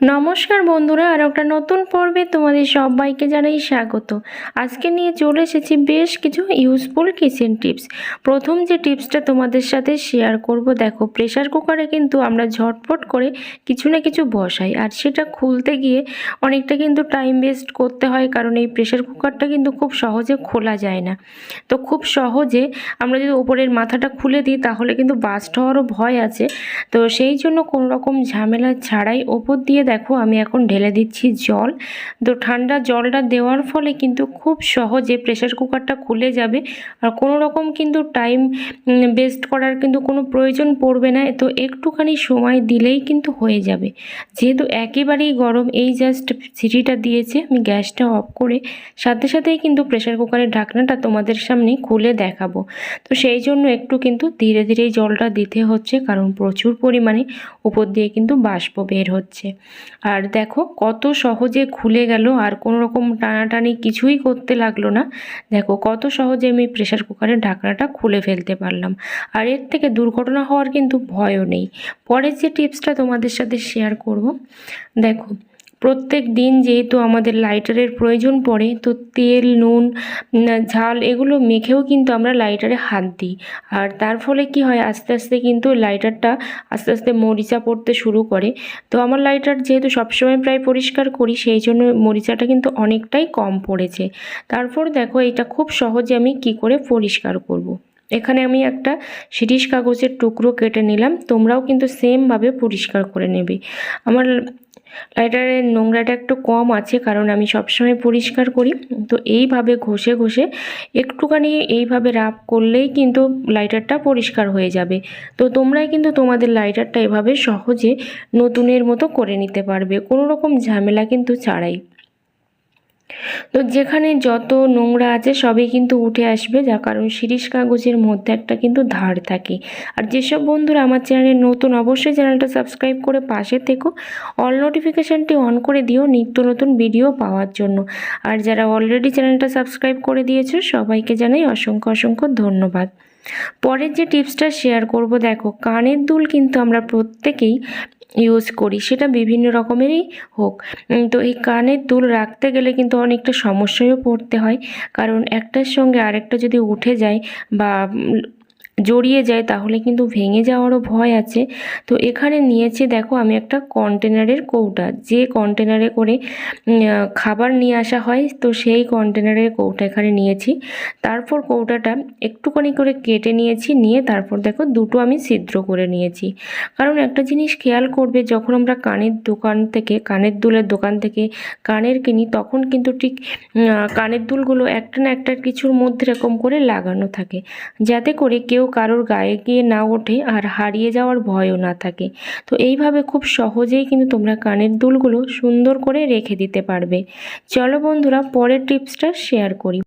নমস্কার বন্ধুরা, আর একটা নতুন পর্বে তোমাদের সবাইকে জানাই স্বাগত। আজকে নিয়ে চলে এসেছি বেশ কিছু ইউজফুল কিচেন টিপস প্রথম যে টিপসটা তোমাদের সাথে শেয়ার করব, দেখো প্রেশার কুকারে কিন্তু আমরা ঝটপট করে কিছু না কিছু বসাই, আর সেটা খুলতে গিয়ে অনেকটা কিন্তু টাইম ওয়েস্ট করতে হয়, কারণ এই প্রেশার কুকারটা কিন্তু খুব সহজে খোলা যায় না। তো খুব সহজে আমরা যদি ওপরের মাথাটা খুলে দিই, তাহলে কিন্তু বাস্ট হওয়ারও ভয় আছে। তো সেই জন্য কোনো রকম ঝামেলা ছাড়াই ওপর দিয়ে দেখো, আমি এখন ঢেলে দিচ্ছি জল। তো ঠান্ডা জলটা দেওয়ার ফলে কিন্তু খুব সহজে প্রেশার কুকারটা খুলে যাবে। আর কোনো রকম কিন্তু টাইম বেস্ট করার কিন্তু কোনো প্রয়োজন পড়বে না। তো একটুখানি সময় দিলেই কিন্তু হয়ে যাবে। যেহেতু একেবারেই গরম, এই জাস্ট সিটিটা দিয়েছে, আমি গ্যাসটা অফ করে সাথে সাথেই কিন্তু প্রেশার কুকারের ঢাকনাটা তোমাদের সামনে খুলে দেখাবো। তো সেই জন্য একটু কিন্তু ধীরে ধীরে জলটা দিতে হচ্ছে, কারণ প্রচুর পরিমাণে উপর দিয়ে কিন্তু বাষ্প বের হচ্ছে। আর দেখো কত সহজে খুলে গেল আর কোনো রকম টানাটানি কিছুই করতে লাগল না। দেখো কত সহজে আমি প্রেশার কুকারের ঢাকনাটা খুলে ফেলতে পারলাম। আর এর থেকে দুর্ঘটনা হওয়ার কিন্তু ভয়ও নেই। পরের যে টিপসটা তোমাদের সাথে শেয়ার করব, দেখো প্রত্যেক দিন যেহেতু আমাদের লাইটারের প্রয়োজন পড়ে, তো তেল, নুন ঝাল এগুলো মেখেও কিন্তু আমরা লাইটারে হাত দিই। আর তার ফলে কি হয়, আস্তে আস্তে কিন্তু লাইটারটা আস্তে আস্তে মরিচা পড়তে শুরু করে। তো আমার লাইটার যেহেতু সবসময় প্রায় পরিষ্কার করি, সেই জন্য মরিচাটা কিন্তু অনেকটাই কম পড়েছে। তারপর দেখো, এটা খুব সহজে আমি কি করে পরিষ্কার করব। এখানে আমি একটা শিরিষ কাগজের টুকরো কেটে নিলাম, তোমরাও কিন্তু সেমভাবে পরিষ্কার করে নেবে। আমার লাইটারের নোংরাটা একটু কম আছে, কারণ আমি সবসময় পরিষ্কার করি। তো এইভাবে ঘষে ঘষে একটুখানি এইভাবে রাফ করলেই কিন্তু লাইটারটা পরিষ্কার হয়ে যাবে। তো তোমরাই কিন্তু তোমাদের লাইটারটা এভাবে সহজে নতুনের মতো করে নিতে পারবে। কোনো রকম ঝামেলা কিন্তু ছাড়াই। তো যেখানে যত নোংরা আছে সবই কিন্তু উঠে আসবে যা কারণ শিরিষ কাগজের মধ্যে একটা কিন্তু ধার থাকে। আর যেসব বন্ধুরা আমার চ্যানেলে নতুন, অবশ্যই চ্যানেলটা সাবস্ক্রাইব করে পাশে থেকো। অল নোটিফিকেশানটি অন করে দিও নিত্য নতুন ভিডিও পাওয়ার জন্য। আর যারা অলরেডি চ্যানেলটা সাবস্ক্রাইব করে দিয়েছ, সবাইকে জানাই অসংখ্য অসংখ্য ধন্যবাদ। পরের যে টিপসটা শেয়ার করব, দেখো, কানের দুল কিন্তু আমরা প্রত্যেকেই ইউজ করি, সেটা বিভিন্ন রকমেরই হোক। তো এই কানের দুল রাখতে গেলে কিন্তু অনেকটা সমস্যায়ও পড়তে হয়। কারণ একটার সঙ্গে আরেকটা যদি উঠে যায় বা জড়িয়ে যায়, তাহলে কিন্তু ভেঙে যাওয়ারও ভয় আছে। তো এখানে নিয়েছি, দেখো, আমি একটা কন্টেনারের কৌটা। যে কন্টেনারে করে খাবার নিয়ে আসা হয়, তো সেই কন্টেনারের কৌটা এখানে নিয়েছি। তারপর কৌটাটা একটুখানি করে কেটে নিয়েছি, নিয়ে তারপর দেখো, দুটো আমি ছিদ্র করে নিয়েছি। কারণ একটা জিনিস খেয়াল করবে, যখন আমরা কানের দোকান থেকে, কানের দুলের দোকান থেকে কানের কিনি, তখন কিন্তু ঠিক কানের দুলগুলো একটা না একটা কিছুর মধ্যে এরকম করে লাগানো থাকে। যাতে করে কেউ কারোর গায়ে গিয়ে না ওঠে আর হারিয়ে যাওয়ার ভয়ও না থাকে। তো এইভাবে খুব সহজেই কিন্তু তোমরা কানের দুলগুলো সুন্দর করে রেখে দিতে পারবে। চলো বন্ধুরা, পরের টিপসটা শেয়ার করি।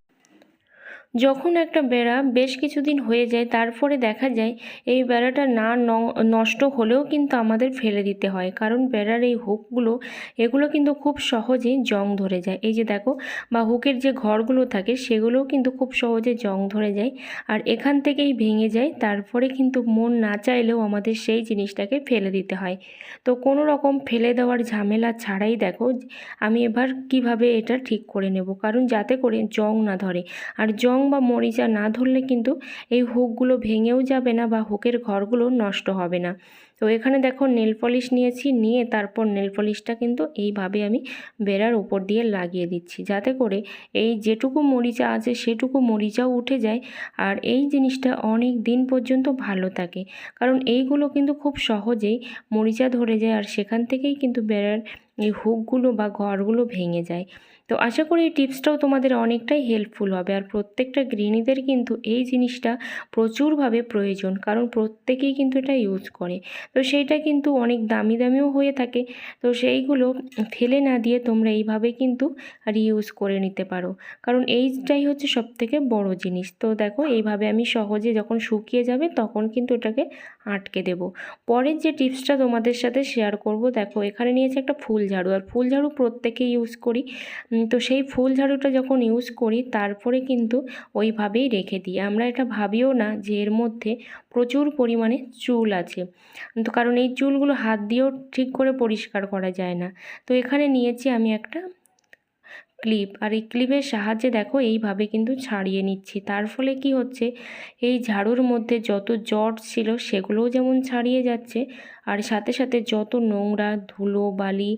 যখন একটা বেড়া বেশ কিছুদিন হয়ে যায়, তারপরে দেখা যায় এই বেড়াটা না নষ্ট হলেও কিন্তু আমাদের ফেলে দিতে হয়। কারণ বেড়ার এই হুকগুলো, এগুলো কিন্তু খুব সহজেই জং ধরে যায়। এই যে দেখো, বা হুকের যে ঘরগুলো থাকে, সেগুলোও কিন্তু খুব সহজে জং ধরে যায়। আর এখান থেকেই ভেঙে যায়, তারপরে কিন্তু মন না চাইলেও আমাদের সেই জিনিসটাকে ফেলে দিতে হয়। তো কোনো রকম ফেলে দেওয়ার ঝামেলা ছাড়াই দেখো, আমি এবার কীভাবে এটা ঠিক করে নেব। কারণ যাতে করে জং না ধরে। আর জং বা মরিচা না ধরলে কিন্তু এই হুকগুলো ভেঙেও যাবে না বা হুকের ঘরগুলো নষ্ট হবে না। তো এখানে দেখো নেল পলিশ নিয়েছি, নিয়ে তারপর নেল পলিশটা কিন্তু এইভাবে আমি বেড়ার উপর দিয়ে লাগিয়ে দিচ্ছি। যাতে করে এই যেটুকু মরিচা আছে সেটুকু মরিচাও উঠে যায় আর এই জিনিসটা অনেক দিন পর্যন্ত ভালো থাকে। কারণ এইগুলো কিন্তু খুব সহজেই মরিচা ধরে যায় আর সেখান থেকেই কিন্তু বেড়ার এই হুকগুলো বা ঘরগুলো ভেঙে যায়। তো আশা করি এই টিপসটাও তোমাদের অনেকটাই হেল্পফুল হবে। আর প্রত্যেকটা গৃহিণীদের কিন্তু এই জিনিসটা প্রচুরভাবে প্রয়োজন, কারণ প্রত্যেকেই কিন্তু এটা ইউজ করে। তো সেইটা কিন্তু অনেক দামি দামিও হয়ে থাকে। তো সেইগুলো ফেলে না দিয়ে তোমরা এইভাবে কিন্তু রিউজ করে নিতে পারো। কারণ এইটাই হচ্ছে সবথেকে বড় জিনিস। তো দেখো, এইভাবে আমি সহজে যখন শুকিয়ে যাবে তখন কিন্তু এটাকে আটকে দেব। পরের যে টিপসটা তোমাদের সাথে শেয়ার করব, দেখো, এখানে নিয়েছে একটা ফুল ঝাড়ু। আর ফুল ঝাড়ু প্রত্যেকে ইউজ করি। তো সেই ফুল ঝাড়ুটা যখন ইউজ করি, তারপরে কিন্তু ওইভাবেই রেখে দিই। আমরা এটা ভাবিও না যে এর মধ্যে প্রচুর পরিমাণে চুল আছে। তো কারণ এই চুলগুলো হাত দিয়েও ঠিক করে পরিষ্কার করা যায় না। তো এখানে নিয়েছি আমি একটা ক্লিপ আর এই ক্লিপের সাহায্যে দেখো এইভাবে কিন্তু ছাড়িয়ে নিচ্ছি। তার ফলে কি হচ্ছে, এই ঝাড়ুর মধ্যে যত জট ছিল সেগুলোও যেমন ছাড়িয়ে যাচ্ছে, আর সাথে সাথে যত নোংরা ধুলো, বালি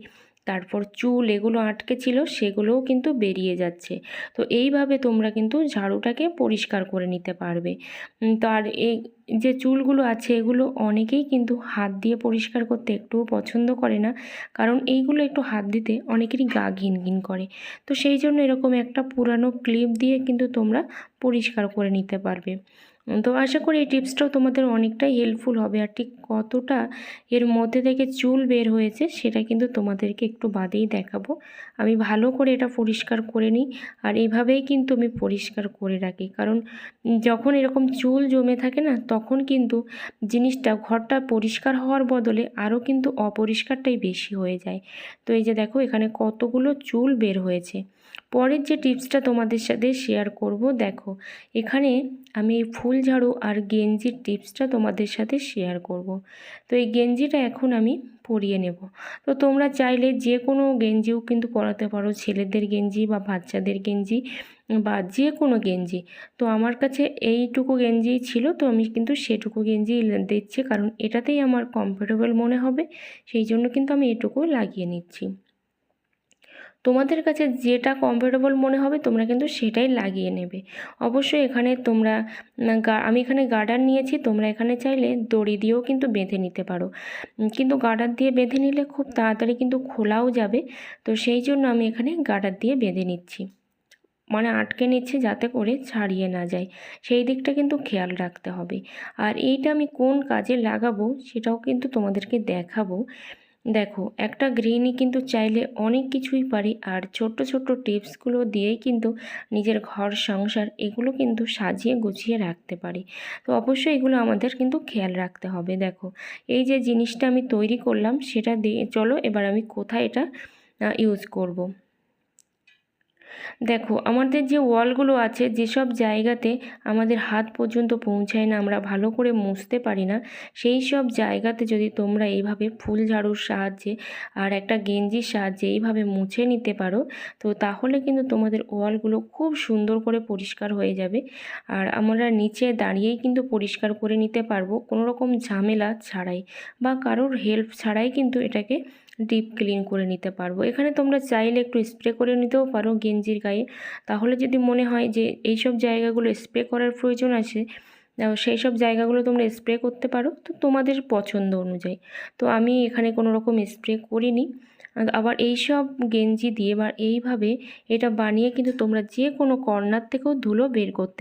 তারপর চুল এগুলো আটকে ছিল, সেগুলোও কিন্তু বেরিয়ে যাচ্ছে। তো এইভাবে তোমরা কিন্তু ঝাড়ুটাকে পরিষ্কার করে নিতে পারবে। তো আর এই যে চুলগুলো আছে, এগুলো অনেকেই কিন্তু হাত দিয়ে পরিষ্কার করতে একটুও পছন্দ করে না। কারণ এইগুলো একটু হাত দিতে অনেকেরই গা ঘিন ঘিন করে। তো সেই জন্য এরকম একটা পুরানো ক্লিপ দিয়ে কিন্তু তোমরা পরিষ্কার করে নিতে পারবে। তো আশা করি এই টিপসটাও তোমাদের অনেকটাই হেল্পফুল হবে। আর ঠিক কতটা এর মধ্যে থেকে চুল বের হয়েছে সেটা কিন্তু তোমাদেরকে একটু বাদেই দেখাবো। আমি ভালো করে এটা পরিষ্কার করে নিই আর এভাবেই কিন্তু আমি পরিষ্কার করে রাখি। কারণ যখন এরকম চুল জমে থাকে না, তখন কিন্তু জিনিসটা ঘরটা পরিষ্কার হওয়ার বদলে আরও কিন্তু অপরিষ্কারটাই বেশি হয়ে যায়। তো এই যে দেখো, এখানে কতগুলো চুল বের হয়েছে। পরের যে টিপসটা তোমাদের সাথে শেয়ার করব, দেখো, এখানে আমি এই ফুল ঝাড়ু আর গেঞ্জির টিপসটা তোমাদের সাথে শেয়ার করব। তো এই গেঞ্জিটা এখন আমি পরিয়ে নেব। তো তোমরা চাইলে যে কোনো গেঞ্জিও কিন্তু পরাতে পারো, ছেলেদের গেঞ্জি বা বাচ্চাদের গেঞ্জি বা যে কোনো গেঞ্জি। তো আমার কাছে এইটুকু গেঞ্জি ছিল, তো আমি কিন্তু সেটুকু গেঞ্জি দিচ্ছি, কারণ এটাতেই আমার কমফোর্টেবল মনে হবে, সেই জন্য কিন্তু আমি এটুকু লাগিয়ে নিচ্ছি। তোমাদের কাছে যেটা কমফোর্টেবল মনে হবে, তোমরা কিন্তু সেটাই লাগিয়ে নেবে। অবশ্যই এখানে তোমরা আমি এখানে গার্ডার নিয়েছি, তোমরা এখানে চাইলে দড়ি দিয়েও কিন্তু বেঁধে নিতে পারো। কিন্তু গার্ডার দিয়ে বেঁধে নিলে খুব তাড়াতাড়ি কিন্তু খোলাও যাবে। তো সেই জন্য আমি এখানে গার্ডার দিয়ে বেঁধে নিচ্ছি। মানে আটকে নিচ্ছে যাতে করে ছাড়িয়ে না যায়। সেই দিকটা কিন্তু খেয়াল রাখতে হবে। আর এইটা আমি কোন কাজে লাগাবো, সেটাও কিন্তু তোমাদেরকে দেখাবো। দেখো, একটা গৃহিণী কিন্তু চাইলে অনেক কিছুই পারি আর ছোট্ট ছোট্ট টিপসগুলো দিয়েই কিন্তু নিজের ঘর, সংসার এগুলো কিন্তু সাজিয়ে গুছিয়ে রাখতে পারি তো অবশ্যই এগুলো আমাদের কিন্তু খেয়াল রাখতে হবে দেখো, এই যে জিনিসটা আমি তৈরি করলাম সেটা দিয়ে চলো, এবার আমি কোথায় এটা ইউজ করব। দেখো, আমাদের যে ওয়ালগুলো আছে, যেসব জায়গাতে আমাদের হাত পর্যন্ত পৌঁছায় না, আমরা ভালো করে মুছতে পারি না, সেই সব জায়গাতে যদি তোমরা এইভাবে ফুল ঝাড়ুর সাহায্যে আর একটা গেঞ্জির সাহায্যে এইভাবে মুছে নিতে পারো, তো তাহলে কিন্তু তোমাদের ওয়ালগুলো খুব সুন্দর করে পরিষ্কার হয়ে যাবে। আর আমরা নিচে দাঁড়িয়েই কিন্তু পরিষ্কার করে নিতে পারব, কোনো রকম ঝামেলা ছাড়াই বা কারোর হেল্প ছাড়াই কিন্তু এটাকে ডিপ ক্লিন করে নিতে পারব। এখানে তোমরা চাইলে একটু স্প্রে করে নিতেও পারো গেঞ্জির গায়ে। তাহলে যদি মনে হয় যে এইসব জায়গাগুলো স্প্রে করার প্রয়োজন আছে সেই সব জায়গাগুলো তোমরা স্প্রে করতে পারো, তো তোমাদের পছন্দ অনুযায়ী। তো আমি এখানে কোনো রকম স্প্রে করিনি। আবার এই সব গেঞ্জি দিয়ে বা এইভাবে এটা বানিয়ে কিন্তু তোমরা যে কোনো কর্নার থেকেও ধুলো বের করতে